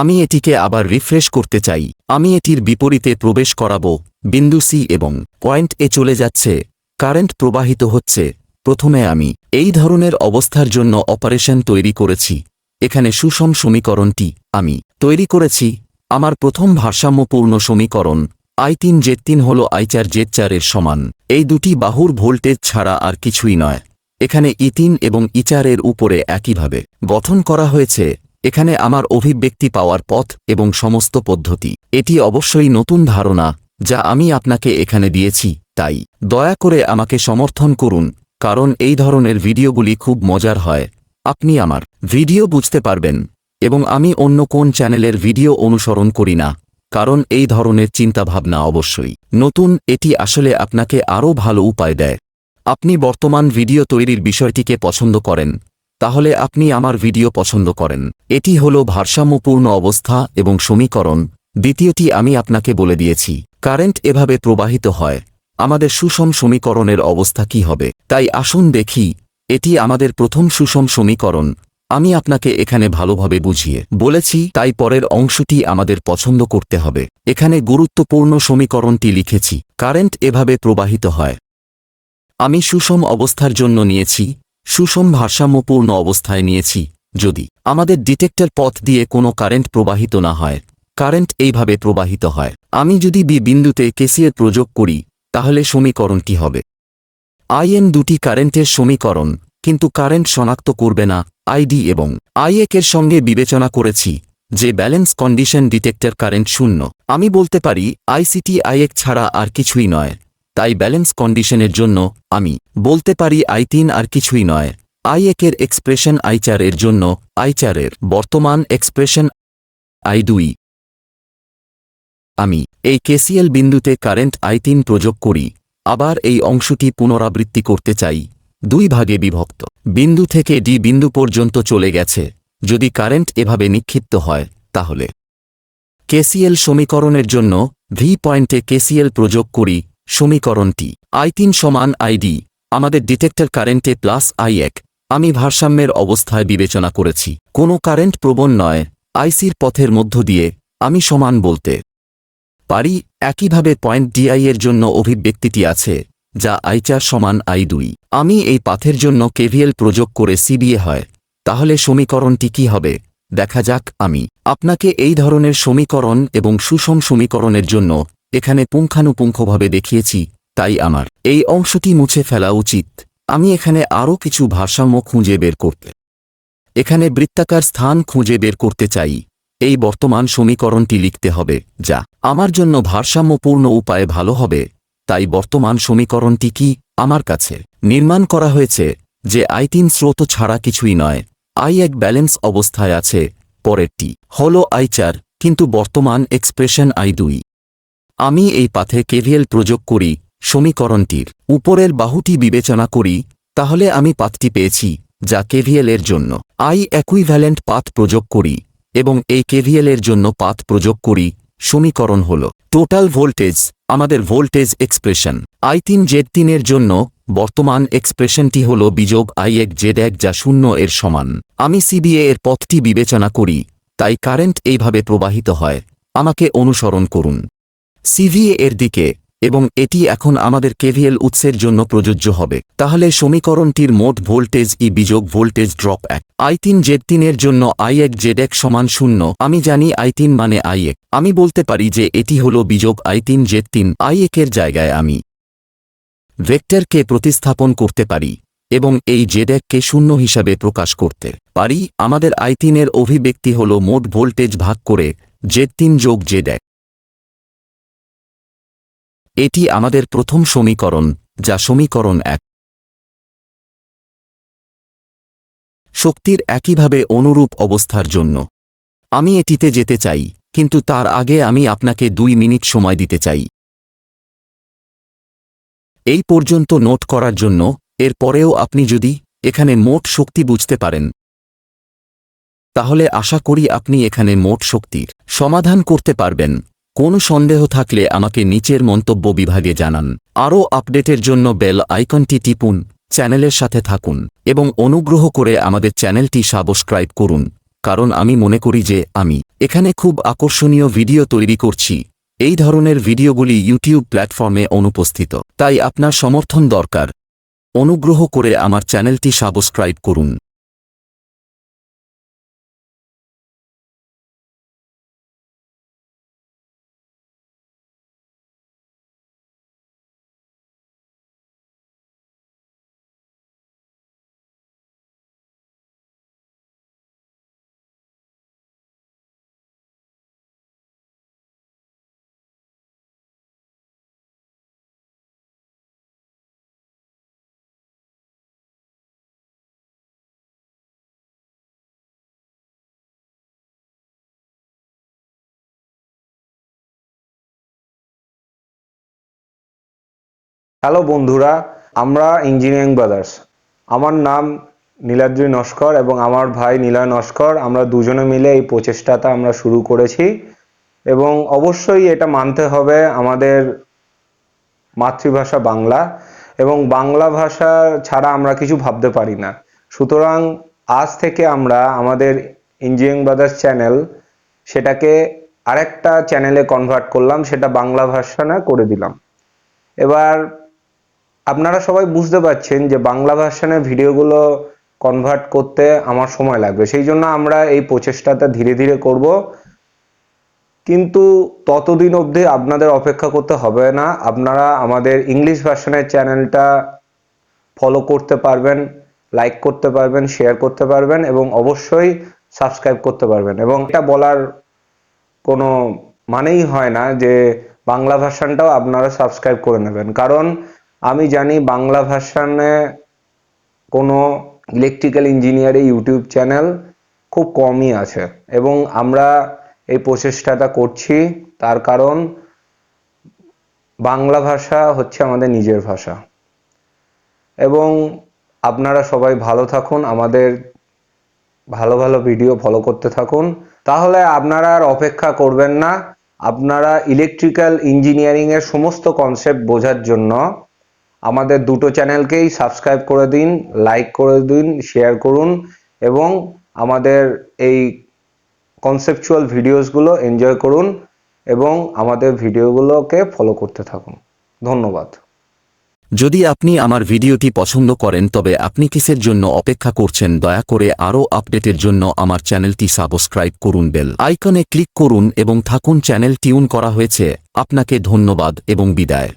আমি এটিকে আবার রিফ্রেশ করতে চাই। আমি এটির বিপরীতে প্রবেশ করাব, বিন্দু সি এবং পয়েন্ট এ চলে যাচ্ছে, কারেন্ট প্রবাহিত হচ্ছে। প্রথমে আমি এই ধরনের অবস্থার জন্য অপারেশন তৈরি করেছি। এখানে সুষম সমীকরণটি আমি তৈরি করেছি। আমার প্রথম ভারসাম্যপূর্ণ সমীকরণ আই তিন জেড তিন হল আই চার জেড চারের সমান। এই দুটি বাহুর ভোল্টেজ ছাড়া আর কিছুই নয়। এখানে ই তিন এবং ই চারের উপরে একইভাবে গঠন করা হয়েছে। এখানে আমার অভিব্যক্তি পাওয়ার পথ এবং সমস্ত পদ্ধতি। এটি অবশ্যই নতুন ধারণা, যা আমি আপনাকে এখানে দিয়েছি, তাই দয়া করে আমাকে সমর্থন করুন, কারণ এই ধরনের ভিডিওগুলি খুব মজার হয়। আপনি আমার ভিডিও বুঝতে পারবেন, এবং আমি অন্য কোন চ্যানেলের ভিডিও অনুসরণ করি না, কারণ এই ধরনের চিন্তাভাবনা অবশ্যই নতুন, এটি আসলে আপনাকে আরও ভালো উপায় দেয়। আপনি বর্তমান ভিডিও তৈরির বিষয়টিকে পছন্দ করেন তাহলে আপনি আমার ভিডিও পছন্দ করেন। এটি হল ভারসাম্যপূর্ণ অবস্থা এবং সমীকরণ। দ্বিতীয়টি আমি আপনাকে বলে দিয়েছি, কারেন্ট এভাবে প্রবাহিত হয়। আমাদের সুষম সমীকরণের অবস্থা কি হবে? তাই আসুন দেখি, এটি আমাদের প্রথম সুষম সমীকরণ। আমি আপনাকে এখানে ভালোভাবে বুঝিয়ে বলেছি, তাই পরের অংশটি আমাদের পছন্দ করতে হবে। এখানে গুরুত্বপূর্ণ সমীকরণটি লিখেছি, কারেন্ট এভাবে প্রবাহিত হয়। আমি সুষম অবস্থার জন্য নিয়েছি সুষম ভারসাম্যপূর্ণ অবস্থায় নিয়েছি, যদি আমাদের ডিটেক্টর পথ দিয়ে কোনো কারেন্ট প্রবাহিত না হয়। কারেন্ট এইভাবে প্রবাহিত হয়। আমি যদি বি বিন্দুতে কেসিএর প্রয়োগ করি, তাহলে সমীকরণটি হবে? আইএন দুটি কারেন্টের সমীকরণ, কিন্তু কারেন্ট শনাক্ত করবে না, আইডি এবং আইএকের সঙ্গে বিবেচনা করেছি, যে ব্যালেন্স কন্ডিশন ডিটেক্টর কারেন্ট শূন্য। আমি বলতে পারি, আইসিটি আইএক ছাড়া আর কিছুই নয়। তাই ব্যালেন্স কন্ডিশনের জন্য আমি বলতে পারি আই তিন আর কিছুই নয়। আই একের এক্সপ্রেশন আই চার এর জন্য আই চারের বর্তমান এক্সপ্রেশন আই দুই। আমি এই কেসিএল বিন্দুতে কারেন্ট আই তিন প্রয়োগ করি, আবার এই অংশটি পুনরাবৃত্তি করতে চাই। দুই ভাগে বিভক্ত। বিন্দু থেকে ডি বিন্দু পর্যন্ত চলে গেছে। যদি কারেন্ট এভাবে নিক্ষিপ্ত হয়, তাহলে। কেসিএল সমীকরণের জন্য ভি পয়েন্টে কেসিএল প্রয়োগ করি সমীকরণটি, আই তিন সমান আইডি আমাদের ডিটেক্টর কারেন্টে প্লাস আই এক, আমি ভারসাম্যের অবস্থায় বিবেচনা করেছি। কোনো কারেন্ট প্রবণ নয় আইসির পথের মধ্য দিয়ে, আমি সমান বলতে পারি, একইভাবে পয়েন্ট ডিআই এর জন্য অভিব্যক্তিটি আছে, যা আই চার সমান আই দুই। আমি এই পাথের জন্য কেভিএল প্রয়োগ করে সিবিএ হয়, তাহলে সমীকরণটি কি হবে? দেখা যাক আমি। আপনাকে এই ধরনের সমীকরণ এবং সুষম সমীকরণের জন্য এখানে পুঙ্খানুপুঙ্খভাবে দেখিয়েছি, তাই আমার। এই অংশটি মুছে ফেলা উচিত। আমি এখানে আরও কিছু ভারসাম্য খুঁজে বের করতে। এখানে বৃত্তাকার স্থান খুঁজে বের করতে চাই। এই বর্তমান সমীকরণটি লিখতে হবে, যা আমার জন্য ভারসাম্যপূর্ণ উপায়ে ভালো হবে। তাই বর্তমান সমীকরণটি কি? আমার কাছে নির্মাণ করা হয়েছে যে আই তিন স্রোত ছাড়া কিছুই নয়। আই এক ব্যালেন্স অবস্থায় আছে, পরেরটি হল আই চার, কিন্তু বর্তমান এক্সপ্রেশন আই দুই। আমি এই পাথে কেভিএল প্রয়োগ করি, সমীকরণটির উপরের বাহুটি বিবেচনা করি, তাহলে আমি পাথটি পেয়েছি, যা কেভিএল এর জন্য আই একুইভ্যালেন্ট পাথ প্রয়োগ করি, এবং এই কেভিএল এর জন্য পাথ প্রয়োগ করি, সমীকরণ হল টোটাল ভোল্টেজ আমাদের ভোল্টেজ এক্সপ্রেশন আই তিন জেড তিনের জন্য বর্তমান এক্সপ্রেশনটি হল বিযোগ আই এক জেড এক যা শূন্য এর সমান। আমি সিবিএ এর পথটি বিবেচনা করি, তাই কারেন্ট এইভাবে প্রবাহিত হয়। আমাকে অনুসরণ করুন। সিভিএ এর দিকে, এবং এটি এখন আমাদের কেভিএল উৎসের জন্য প্রযোজ্য হবে। তাহলে সমীকরণটির মোট ভোল্টেজ ই বিযোগ ভোল্টেজ ড্রপ এক। আই তিন জেড তিনের জন্য আই এক জেড এক সমান শূন্য। আমি জানি আই তিন মানে আই এক। আমি বলতে পারি যে এটি হল বিযোগ আই তিন জেড তিন। আই একের জায়গায় আমি ভেক্টরকে প্রতিস্থাপন করতে পারি, এবং এই জেড এককে শূন্য হিসাবে প্রকাশ করতে পারি। আমাদের আই তিনের অভিব্যক্তি হল মোট ভোল্টেজ ভাগ করে জেড তিন যোগ জেড এক। এটি আমাদের প্রথম সমীকরণ, যা সমীকরণ এক। শক্তির একইভাবে অনুরূপ অবস্থার জন্য। আমি এটিতে যেতে চাই, কিন্তু তার আগে আমি আপনাকে দুই মিনিট সময় দিতে চাই। এই পর্যন্ত নোট করার জন্য, এর পরেও আপনি যদি এখানে মোট শক্তি বুঝতে পারেন, তাহলে আশা করি আপনি এখানে মোট শক্তির সমাধান করতে পারবেন। কোনো সন্দেহ থাকলে আমাকে নিচের মন্তব্য বিভাগে জানান। আরও আপডেটের জন্য বেল আইকনটি টিপুন, চ্যানেলের সাথে থাকুন, এবং অনুগ্রহ করে আমাদের চ্যানেলটি সাবস্ক্রাইব করুন, কারণ আমি মনে করি যে আমি এখানে খুব আকর্ষণীয় ভিডিও তৈরি করছি। এই ধরনের ভিডিওগুলি ইউটিউব প্ল্যাটফর্মে অনুপস্থিত, তাই আপনার সমর্থন দরকার। অনুগ্রহ করে আমার চ্যানেলটি সাবস্ক্রাইব করুন। হ্যালো বন্ধুরা, আমরা ইঞ্জিনিয়ারিং ব্রাদার্স আমার নাম নীলাদ্রি নস্কর এবং আমার ভাই নীলয় নস্কর। আমরা দুজনে মিলে এই প্রচেষ্টাটা আমরা শুরু করেছি এবং অবশ্যই এটা মানতে হবে আমাদের মাতৃভাষা বাংলা এবং বাংলা ভাষা ছাড়া আমরা কিছু ভাবতে পারি না। সুতরাং আজ থেকে আমরা আমাদের ইঞ্জিনিয়ারিং ব্রাদার্স চ্যানেল সেটাকে আরেকটা চ্যানেলে কনভার্ট করলাম, সেটা বাংলা ভাষানা করে দিলাম। এবার আপনারা সবাই বুঝতে পারছেন যে বাংলা ভার্সানের ভিডিওগুলো কনভার্ট করতে আমার সময় লাগবে। সেই জন্য আমরা এই প্রচেষ্টাটা ধীরে ধীরে করব। কিন্তু ততদিন অবধি আপনাদের অপেক্ষা করতে হবে না। আপনারা আমাদের ইংলিশ ভার্সানের চ্যানেলটা ফলো করতে পারবেন লাইক করতে পারবেন শেয়ার করতে পারবেন এবং অবশ্যই সাবস্ক্রাইব করতে পারবেন। এবং এটা বলার কোনো মানেই হয় না যে বাংলা ভার্সানটাও আপনারা সাবস্ক্রাইব করে নেবেন। কারণ আমি জানি বাংলা ভার্সানে কোনো ইলেকট্রিক্যাল ইঞ্জিনিয়ারিং ইউটিউব চ্যানেল খুব কমই আছে এবং আমরা এই প্রচেষ্টাটা করছি। তার কারণ বাংলা ভাষা হচ্ছে আমাদের নিজের ভাষা। এবং আপনারা সবাই ভালো থাকুন, আমাদের ভালো ভালো ভিডিও ফলো করতে থাকুন। তাহলে আপনারা আর অপেক্ষা করবেন না, আপনারা ইলেকট্রিক্যাল ইঞ্জিনিয়ারিংয়ের সমস্ত কনসেপ্ট বোঝার জন্য আমাদের দুটো চ্যানেলকেই সাবস্ক্রাইব করে দিন, লাইক করে দিন, শেয়ার করুন এবং আমাদের এই কনসেপচুয়াল ভিডিওসগুলো এনজয় করুন এবং আমাদের ভিডিওগুলোকে ফলো করতে থাকুন। ধন্যবাদ। যদি আপনি আমার ভিডিওটি পছন্দ করেন, তবে আপনি কিসের জন্য অপেক্ষা করছেন, দয়া করে আরও আপডেটের জন্য আমার চ্যানেলটি সাবস্ক্রাইব করুন, বেল আইকনে ক্লিক করুন এবং থাকুন, চ্যানেল টিউন করা হয়েছে। আপনাকে ধন্যবাদ এবং বিদায়।